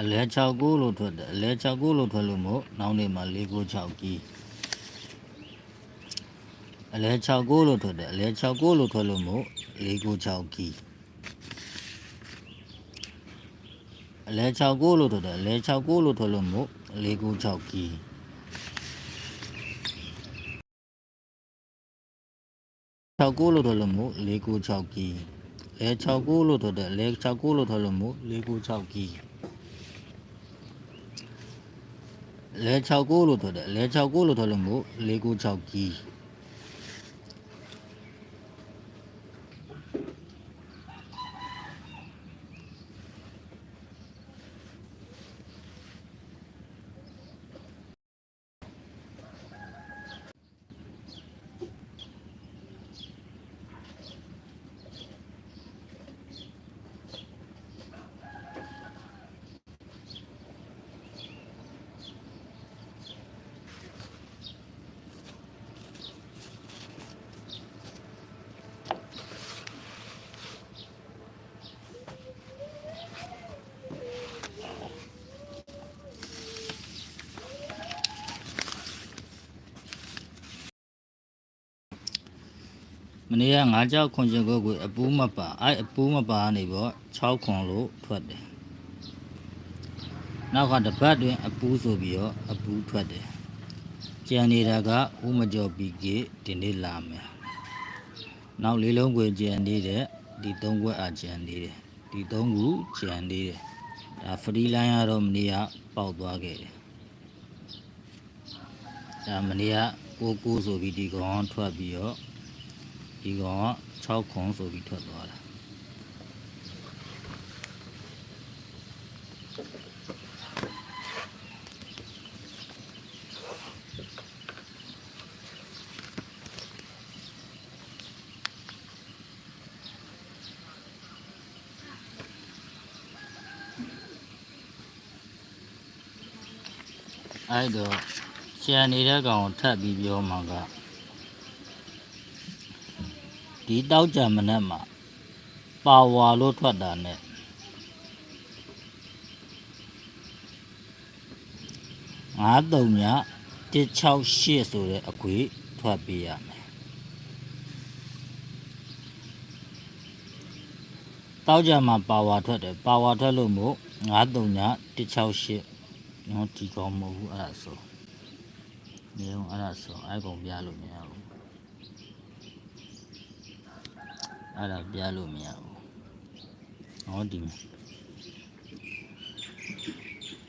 အလဲ6ကိုလို့ထွက်တယ်အလဲ6ကိုလို့ထွက်လို့မို့နောက်နေ့မှာ4ကို6ကီအလဲ6ကိုလို့ထွက်တယ်အလဲ6ကိုလို့ထွက်လို့မို့4ကို6ကီအလဲ6ကိုလို့ထွက်တယ်အလဲ6ကိုလို့ထွက်လို့မို့4ကို6ကီ6ကိုလို့ထွက်လို့မို့4ကို6ကီလဲ6ကိုလို့ထွက်တယ်လဲ6ကိုလို့ထွက်လို့မို့4ကို6ကီ လဲ6ကိုလို့ထွက်တယ်လဲ6ကိုလို့ထွက်လို့မို့4ကို6ကီး မနေ့ကငါးကြောက်ခွန်ချင်ကိုကိုအပူးမပါအဲ့အပူးမပါနေပေါ့6ခွန်လို့ထွက်တယ်နောက်ကတပတ်တွင်အပူးဆိုပြီးတော့အပူးထွက်တယ်ကြံနေတာကဥမကျော်ပြီးကဒီနေ့လာမယ်နောက်လေးလုံးကိုကြံနေတဲ့ဒီသုံးခွက်အကြံနေတယ်ဒီသုံးခုကြံနေတယ်ဒါဖရီလိုင်းကတော့မနေ့ကပေါက်သွားခဲ့တယ်ဒါမနေ့ကကိုကိုဆိုပြီးဒီကောင်ထွက်ပြီးတော့ ဒီကောင်က6ခွန်ဆိုပြီးထွက်သွားတာအဲ့တော့ကျန်နေတဲ့ကောင်ကိုထပ်ပြီးပြောမှာက ဒီတောက်ကြံမနဲ့မှာပါဝါလို့ထွက်တာနဲ့ငါးတုံည168ဆိုတဲ့အခွေထွက်ပေးရမယ်တောက်ကြံမှာပါဝါထွက်တယ်ပါဝါထွက်လို့မို့ငါးတုံည168နော်ဒီကောင်မဟုတ်ဘူးအဲ့ဒါဆိုနေအောင်အဲ့ဒါဆိုအဲ့ကောင်ပြလို့မရဘူး အဲ့ဒါပြလို့မရဘူးဟောဒီမှာ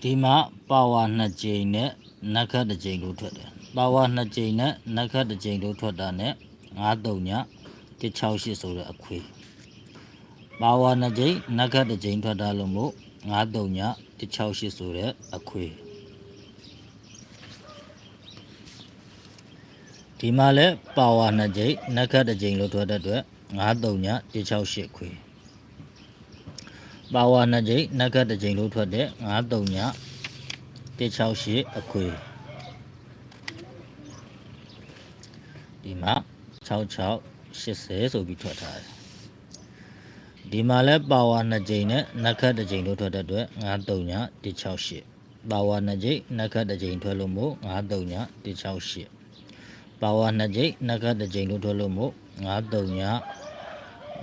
ဒီမှာပါဝါနှစ်ကြိမ်နဲ့နက်ခတ်တစ်ကြိမ်လို့ထွက်တယ်ပါဝါနှစ်ကြိမ်နဲ့နက်ခတ်တစ်ကြိမ်လို့ထွက်တာနဲ့93ည168ဆိုတဲ့အခွေပါဝါနှစ်ကြိမ်နက်ခတ်တစ်ကြိမ်ထွက်တာလို့မို့93ည168ဆိုတဲ့အခွေဒီမှာလဲပါဝါနှစ်ကြိမ်နက်ခတ်တစ်ကြိမ်လို့ထွက်တဲ့အတွက် 93ည168ခွေပါဝါနှစ်ကြိမ်နက်ကတ်တစ်ကြိမ်လို့ထွက်တဲ့93ည168အခွေဒီမှာ6680ဆိုပြီးထွက်ထားတယ်ဒီမှာလဲပါဝါနှစ်ကြိမ်နဲ့နက်ကတ်တစ်ကြိမ်လို့ထွက်တဲ့အတွက်93ည168ပါဝါနှစ်ကြိမ်နက်ကတ်တစ်ကြိမ်ထွက်လို့မို့93ည168ပါဝါနှစ်ကြိမ်နက်ကတ်တစ်ကြိမ်လို့ထွက်လို့မို့ 93ည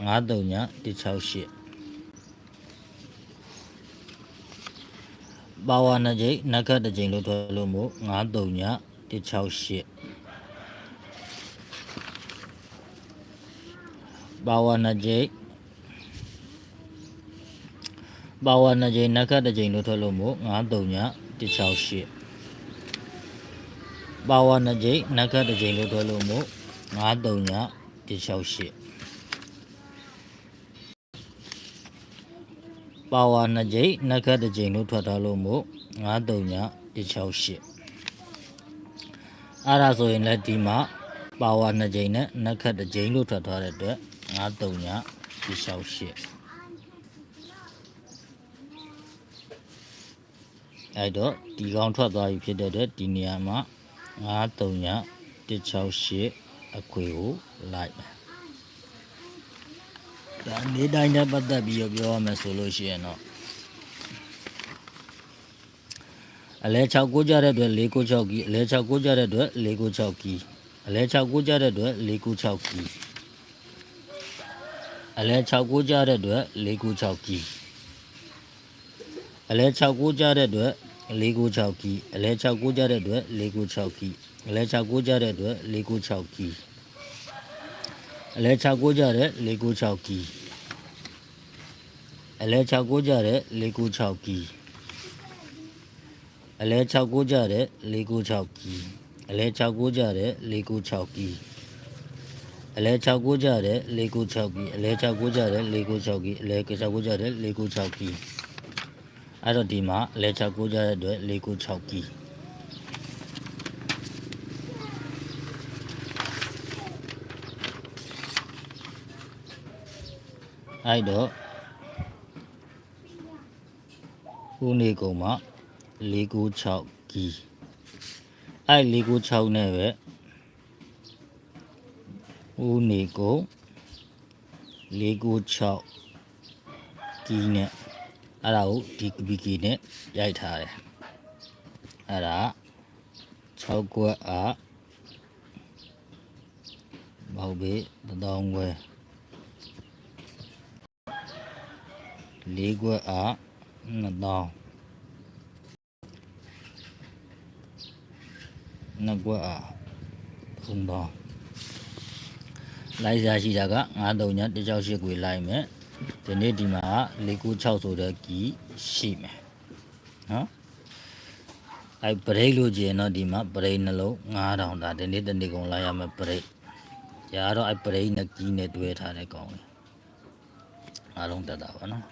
93ည168ပါဝါနှစ်ကြိမ်နက်ခတ်တစ်ကြိမ်လို့ထွက်လို့မို့93ည168ပါဝါနှစ်ကြိမ်ပါဝါနှစ်ကြိမ်နက်ခတ်တစ်ကြိမ်လို့ထွက်လို့မို့93ည168ပါဝါနှစ်ကြိမ်နက်ခတ်တစ်ကြိမ်လို့ထွက်လို့မို့93ည 168ပါဝါနှစ်ကြိမ်နက်ခတ်တစ်ကြိမ်လို့ထွက်ထားလို့မို့93ည168အဲ့ဒါဆိုရင်လည်းဒီမှာပါဝါနှစ်ကြိမ်နဲ့နက်ခတ်တစ်ကြိမ်လို့ထွက်ထားတဲ့အတွက်93ည168အဲ့တော့ဒီကောင်ထွက်သွားပြီဖြစ်တဲ့အတွက်ဒီနေရာမှာ93ည168အခွေကို လိုက်မယ်ဒါနေတိုင်းနဲ့ပတ်သက်ပြီးတော့ပြောရမယ်ဆိုလို့ရှိရင်တော့အလဲ6ကိုကြတဲ့အတွက်4ကို6ကီအလဲ6ကိုကြတဲ့အတွက်4ကို6ကီအလဲ6ကိုကြတဲ့အတွက်4ကို6ကီအလဲ6ကိုကြတဲ့အတွက်4ကို6ကီအလဲ6ကိုကြတဲ့အတွက်4ကို6ကီအလဲ6ကိုကြတဲ့အတွက်4ကို6ကီအလဲ6ကိုကြတဲ့အတွက်4ကို6ကီ အလဲ6ကိုကြတဲ့4ကို6ကီအလဲ6ကိုကြတဲ့4ကို6ကီအလဲ6ကိုကြတဲ့4ကို6ကီအလဲ6ကိုကြတဲ့4ကို6ကီအလဲ6ကိုကြတဲ့4ကို6ကီအလဲ6ကိုကြတဲ့4ကို6ကီအလဲ6ကိုကြတဲ့4ကို6ကီအဲ့တော့ဒီမှာအလဲ6ကိုကြတဲ့အတွက်4ကို အဲ့တော့ဦးနေကုန်မှာ496ကီအဲ့496နဲ့ပဲဦးနေကုန်496ကီနဲ့အဲ့ဒါကိုဒီကီကီနဲ့ရိုက်ထားတယ်အဲ့ဒါ6ကွက်အားဘောက်ဘေးတောင်းခွဲ 4ကွက်အား2000နှစ်ကွက်အားခုံတော့လိုက်စားရှိတာက93ည168ကွေလိုက်မယ်ဒီနေ့ဒီမှာ496ဆိုတဲ့ကီရှိမယ်နော်အဲဘရိတ်လို့ကျင်တော့ဒီမှာဘရိတ်နှလုံး9000ဒါဒီနေ့တနေ့ကုန်လိုက်ရမယ်ဘရိတ်ရာတော့အဲဘရိတ်နဲ့ကီနဲ့တွဲထားတဲ့ကောင်လေးအားလုံးတက်တာပါနော်